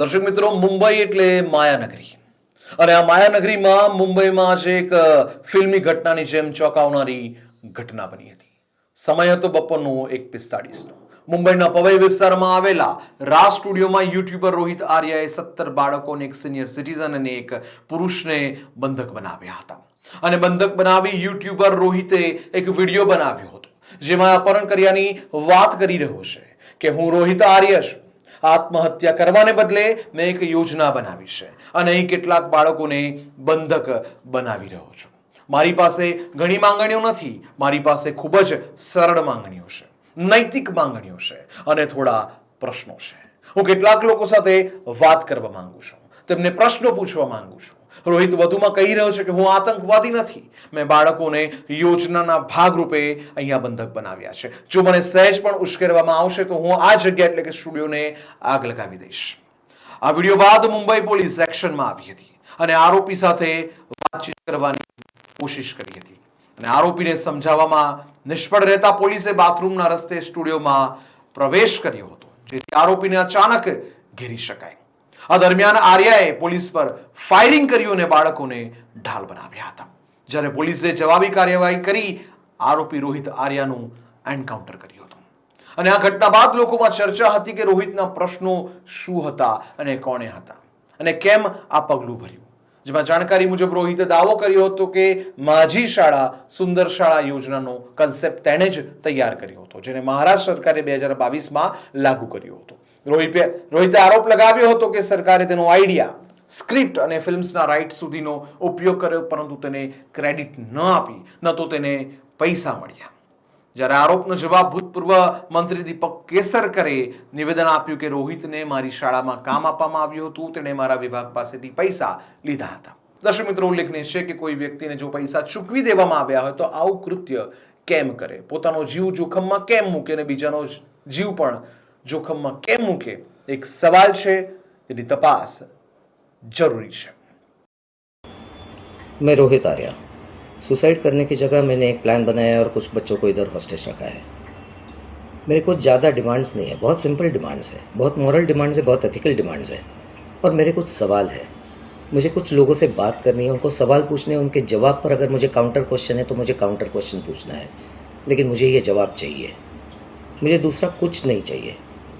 દર્શક મિત્રો, મુંબઈ એટલે માયાનગરી. અને આ માયાનગરીમાં મુંબઈમાં આજે એક ફિલ્મી ઘટનાની જેમ ચોંકાવનારી ઘટના બની હતી. સમય હતો બપોરનો એક પિસ્તાળીસનો. મુંબઈના પવઈ વિસ્તારમાં આવેલા રાજ સ્ટુડિયોમાં યુટ્યુબર રોહિત આર્યાએ સત્તર બાળકોને એક સિનિયર સિટીઝન અને એક પુરુષને બંધક બનાવ્યા હતા. અને બંધક બનાવી યુટ્યુબર રોહિતે એક વીડિયો બનાવ્યો હતો, જેમાં અપહરણ કર્યાની વાત કરી રહ્યો છે કે હું રોહિત આર્ય છું. આત્મહત્યા કરવાને બદલે મેં એક યોજના બનાવી છે. અને અહીં કેટલાક બાળકોને બંધક બનાવી રહ્યો છું. મારી પાસે ઘણી માંગણીઓ નથી. મારી પાસે ખૂબ જ સરળ માંગણીઓ છે. નૈતિક માંગણીઓ છે અને થોડા પ્રશ્નો છે. હું કેટલાક લોકો સાથે વાત કરવા માંગુ છું. તેમને પ્રશ્નો પૂછવા માંગુ છું. રોહિત વધુમાં કહી રહ્યો છે કે હું આતંકવાદી નથી. મેં બાળકોને યોજનાના ભાગરૂપે અહીંયા બંધક બનાવ્યા છે. જો મને સહેજ પણ ઉશ્કેરવામાં આવશે તો હું આ જગ્યા એટલે કે સ્ટુડિયોને આગ લગાવી દઈશ. આ વીડિયો બાદ મુંબઈ પોલીસ એક્શનમાં આવી હતી અને આરોપી સાથે વાતચીત કરવાની કોશિશ કરી હતી. અને આરોપીને સમજાવવામાં નિષ્ફળ રહેતા પોલીસે બાથરૂમના રસ્તે સ્ટુડિયોમાં પ્રવેશ કર્યો હતો. જેથી આરોપીને અચાનક ઘેરી શકાય. આ દરમિયાન આર્યાએ પોલીસ પર ફાયરિંગ કર્યું અને બાળકોને ઢાલ બનાવ્યા હતા. જ્યારે પોલીસે જવાબી કાર્યવાહી કરી, આરોપી રોહિત આર્યાનું એન્કાઉન્ટર કર્યું હતું. અને આ ઘટના બાદ લોકોમાં ચર્ચા હતી કે રોહિતના પ્રશ્નો શું હતા અને કોણે હતા અને કેમ આ પગલું ભર્યું. જેમાં જાણકારી મુજબ રોહિતે દાવો કર્યો હતો કે માજી શાળા સુંદર શાળા યોજનાનો કન્સેપ્ટ તેણે જ તૈયાર કર્યો હતો, જેને મહારાષ્ટ્ર સરકારે બે હજાર બાવીસમાં લાગુ કર્યો હતો. રોહિતે રોહિતે આરોપ લગાવ્યો હતો કે સરકારે તેનો આઈડિયા સ્ક્રિપ્ટ અને ફિલ્મ્સના રાઇટ સુધીનો ઉપયોગ કર્યો, પરંતુ તેને ક્રેડિટ ન આપી, ન તો તેને પૈસા મળ્યા. જ્યારે આરોપનો જવાબ ભૂતપૂર્વ મંત્રી દીપક કેસરકરે નિવેદન આપ્યું કે રોહિતને મારી શાળામાં કામ આપવામાં આવ્યું હતું, તેણે મારા વિભાગ પાસેથી પૈસા લીધા હતા. દર્શક મિત્રો, ઉલ્લેખનીય છે કે કોઈ વ્યક્તિને જો પૈસા ચૂકવી દેવામાં આવ્યા હોય તો આવું કૃત્ય કેમ કરે? પોતાનો જીવ જોખમમાં કેમ મૂકે અને બીજાનો જીવ પણ જોખમમાં કેમ મૂકે એક સવાલ છે તેની તપાસ જરૂરી છે मैं रोहित आर्या सुसाइड करने की जगह मैंने एक प्लान बनाया है और कुछ बच्चों को इधर हॉस्टेज रखा है मेरे कुछ ज़्यादा डिमांड्स नहीं है बहुत सिंपल डिमांड्स है बहुत मॉरल डिमांड्स है बहुत एथिकल डिमांड्स है और मेरे कुछ सवाल है मुझे कुछ लोगों से बात करनी है उनको सवाल पूछने हैं उनके जवाब पर अगर मुझे काउंटर क्वेश्चन है तो मुझे काउंटर क्वेश्चन पूछना है लेकिन मुझे ये जवाब चाहिए मुझे दूसरा कुछ नहीं चाहिए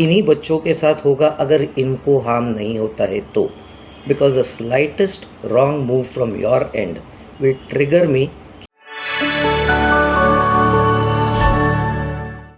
इन्हीं बच्चों के साथ होगा अगर इनको हार्म नहीं होता है तो because the slightest wrong move from your end will trigger me